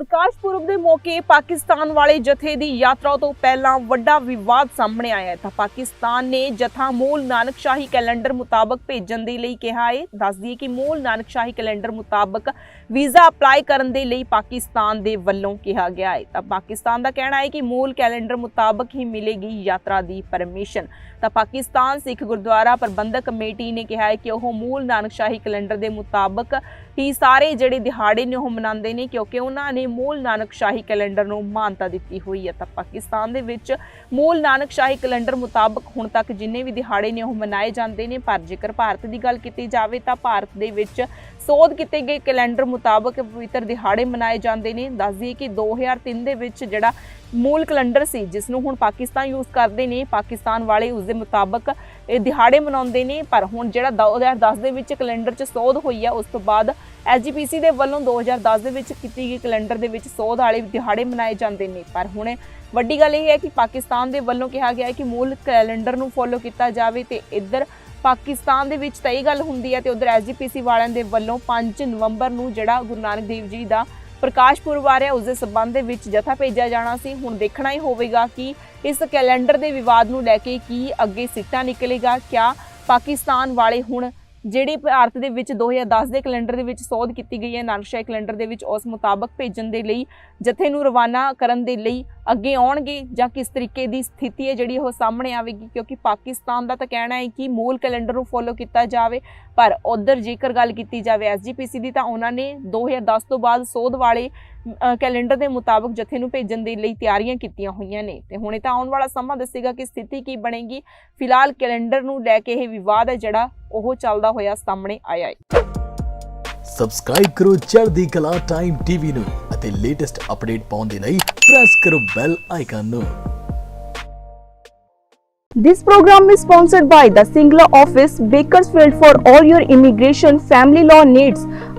ਪ੍ਰਕਾਸ਼ ਪੁਰਬ ਦੇ ਮੌਕੇ ਪਾਕਿਸਤਾਨ ਵਾਲੇ ਜਥੇ ਦੀ ਯਾਤਰਾ ਤੋਂ ਪਹਿਲਾਂ ਵੱਡਾ ਵਿਵਾਦ ਸਾਹਮਣੇ ਆਇਆ ਹੈ। ਤਾਂ ਪਾਕਿਸਤਾਨ ਨੇ ਜਥਾ ਮੂਲ ਨਾਨਕਸ਼ਾਹੀ ਕੈਲੰਡਰ ਮੁਤਾਬਕ ਭੇਜਣ ਦੇ ਲਈ ਕਿਹਾ ਹੈ। ਦੱਸ ਦਈਏ ਕਿ ਮੂਲ ਨਾਨਕਸ਼ਾਹੀ ਕੈਲੰਡਰ ਮੁਤਾਬਕ ਵੀਜ਼ਾ ਅਪਲਾਈ ਕਰਨ ਦੇ ਲਈ ਪਾਕਿਸਤਾਨ ਦੇ ਵੱਲੋਂ ਕਿਹਾ ਗਿਆ ਹੈ। ਤਾਂ ਪਾਕਿਸਤਾਨ ਦਾ ਕਹਿਣਾ ਹੈ ਕਿ ਮੂਲ ਕੈਲੰਡਰ ਮੁਤਾਬਕ ਹੀ ਮਿਲੇਗੀ ਯਾਤਰਾ ਦੀ ਪਰਮਿਸ਼ਨ। ਤਾਂ ਪਾਕਿਸਤਾਨ ਸਿੱਖ ਗੁਰਦੁਆਰਾ ਪ੍ਰਬੰਧਕ ਕਮੇਟੀ ਨੇ ਕਿਹਾ ਹੈ ਕਿ ਉਹ ਮੂਲ ਨਾਨਕ ਸ਼ਾਹੀ ਕੈਲੰਡਰ ਦੇ ਮੁਤਾਬਕ ਹੀ ਸਾਰੇ ਜਿਹੜੇ ਦਿਹਾੜੇ ਨੇ ਉਹ ਮਨਾਉਂਦੇ ਨੇ, ਕਿਉਂਕਿ ਉਹਨਾਂ ਨੇ ਮੂਲ ਨਾਨਕ ਸ਼ਾਹੀ ਕੈਲੰਡਰ ਨੂੰ ਮਾਨਤਾ ਦਿੱਤੀ ਹੋਈ ਹੈ ਤਾਂ ਪਾਕਿਸਤਾਨ ਦੇ ਵਿੱਚ ਮੂਲ ਨਾਨਕ ਸ਼ਾਹੀ ਕੈਲੰਡਰ ਮੁਤਾਬਕ ਹੁਣ ਤੱਕ ਜਿੰਨੇ ਵੀ ਦਿਹਾੜੇ ਨੇ ਉਹ ਮਨਾਏ ਜਾਂਦੇ ਨੇ, ਪਰ ਜੇਕਰ ਭਾਰਤ ਦੀ ਗੱਲ ਕੀਤੀ ਜਾਵੇ ਤਾਂ ਭਾਰਤ ਦੇ ਵਿੱਚ ਸੋਧ ਕੀਤੇ ਗਏ ਕੈਲੰਡਰ ਮੁਤਾਬਕ ਪਵਿੱਤਰ ਦਿਹਾੜੇ ਮਨਾਏ ਜਾਂਦੇ ਨੇ। ਦੱਸ ਦਈਏ ਕਿ 2003 ਦੇ ਵਿੱਚ ਜਿਹੜਾ ਮੂਲ ਕੈਲੰਡਰ ਸੀ, ਜਿਸ ਨੂੰ ਹੁਣ ਪਾਕਿਸਤਾਨ ਯੂਜ਼ ਕਰਦੇ ਨੇ, ਪਾਕਿਸਤਾਨ ਵਾਲੇ ਉਸ ਦੇ ਮੁਤਾਬਕ ਇਹ ਦਿਹਾੜੇ ਮਨਾਉਂਦੇ ਨੇ, ਪਰ ਹੁਣ ਜਿਹੜਾ 2010 ਦੇ ਵਿੱਚ ਕੈਲੰਡਰ 'ਚ ਸੋਧ ਹੋਈ ਆ, ਉਸ ਤੋਂ ਬਾਅਦ ਐਸਜੀਪੀਸੀ ਦੇ ਵੱਲੋਂ 2010 ਦੇ ਵਿੱਚ ਕੀਤੀ ਗਈ ਕੈਲੰਡਰ ਦੇ ਵਿੱਚ ਸੋਧ ਵਾਲੇ ਦਿਹਾੜੇ ਮਨਾਏ ਜਾਂਦੇ ਨੇ। ਪਰ ਹੁਣ ਵੱਡੀ ਗੱਲ ਇਹ ਹੈ ਕਿ ਪਾਕਿਸਤਾਨ ਦੇ ਵੱਲੋਂ ਕਿਹਾ ਗਿਆ ਹੈ ਕਿ ਮੂਲ ਕੈਲੰਡਰ ਨੂੰ ਫੋਲੋ ਕੀਤਾ ਜਾਵੇ ਤੇ ਇੱਧਰ ਪਾਕਿਸਤਾਨ ਦੇ ਵਿੱਚ ਤਾਂ ਇਹ ਗੱਲ ਹੁੰਦੀ ਹੈ ਤੇ ਉਧਰ ਐਸਜੀਪੀਸੀ ਵਾਲਿਆਂ ਦੇ ਵੱਲੋਂ 5 ਨਵੰਬਰ ਨੂੰ ਜਿਹੜਾ ਗੁਰੂ ਨਾਨਕ ਦੇਵ ਜੀ ਦਾ ਪ੍ਰਕਾਸ਼ ਪੁਰਬ ਆ ਰਿਹਾ, ਉਸ ਦੇ ਸਬੰਧ ਦੇ ਵਿੱਚ ਜਥਾ ਭੇਜਿਆ ਜਾਣਾ ਸੀ। ਹੁਣ ਦੇਖਣਾ ਹੀ ਹੋਵੇਗਾ ਕਿ ਇਸ ਕੈਲੰਡਰ ਦੇ ਵਿਵਾਦ ਨੂੰ ਲੈ ਕੇ ਕੀ ਅੱਗੇ ਸਿੱਟਾ ਨਿਕਲੇਗਾ, ਕਿਆ ਪਾਕਿਸਤਾਨ ਵਾਲੇ ਹੁਣ ਜਿਹੜੀ ਭਾਰਤ ਦੇ ਵਿੱਚ 2010 ਦੇ ਕੈਲੰਡਰ ਦੇ ਵਿੱਚ ਸੋਧ ਕੀਤੀ ਗਈ ਹੈ ਨਾਨਕਸ਼ਾਹੀ ਕੈਲੰਡਰ ਦੇ ਵਿੱਚ ਉਸ ਮੁਤਾਬਕ ਭੇਜਣ ਦੇ ਲਈ, ਜਥੇ ਨੂੰ ਰਵਾਨਾ ਕਰਨ ਦੇ ਲਈ ਅੱਗੇ ਆਉਣਗੇ ਜਾਂ ਕਿਸ ਤਰੀਕੇ ਦੀ ਸਥਿਤੀ ਹੈ ਜਿਹੜੀ ਉਹ ਸਾਹਮਣੇ ਆਵੇਗੀ? ਕਿਉਂਕਿ ਪਾਕਿਸਤਾਨ ਦਾ ਤਾਂ ਕਹਿਣਾ ਹੈ ਕਿ ਮੂਲ ਕੈਲੰਡਰ ਨੂੰ ਫੋਲੋ ਕੀਤਾ ਜਾਵੇ, ਪਰ ਉਧਰ ਜੇਕਰ ਗੱਲ ਕੀਤੀ ਜਾਵੇ ਐਸਜੀਪੀਸੀ ਦੀ ਤਾਂ ਉਹਨਾਂ ਨੇ 2010 ਤੋਂ ਬਾਅਦ ਸੋਧ ਵਾਲੇ ਕੈਲੰਡਰ ਦੇ ਮੁਤਾਬਕ ਜਥੇ ਨੂੰ ਭੇਜਣ ਦੇ ਲਈ ਤਿਆਰੀਆਂ ਕੀਤੀਆਂ ਹੋਈਆਂ ਨੇ। ਤੇ ਹੁਣੇ ਤਾਂ ਆਉਣ ਵਾਲਾ ਸਮਾਂ ਦੱਸੇਗਾ ਕਿ ਸਥਿਤੀ ਕੀ ਬਣੇਗੀ। ਫਿਲਹਾਲ ਕੈਲੰਡਰ ਨੂੰ ਲੈ ਕੇ ਇਹ ਵਿਵਾਦ ਹੈ ਜਿਹੜਾ ਉਹ ਚੱਲਦਾ ਹੋਇਆ ਸਾਹਮਣੇ ਆਇਆ ਹੈ। ਸਬਸਕ੍ਰਾਈਬ ਕਰੋ ਚੜ੍ਹਦੀ ਕਲਾ ਟਾਈਮ ਟੀਵੀ ਨੂੰ ਅਤੇ ਲੇਟੈਸਟ ਅਪਡੇਟ ਪਾਉਣ ਦੇ ਲਈ ਪ੍ਰੈਸ ਕਰੋ ਬੈਲ ਆਈਕਨ ਨੂੰ। This program is sponsored by the Singla office, Bakersfield for all your immigration family law needs.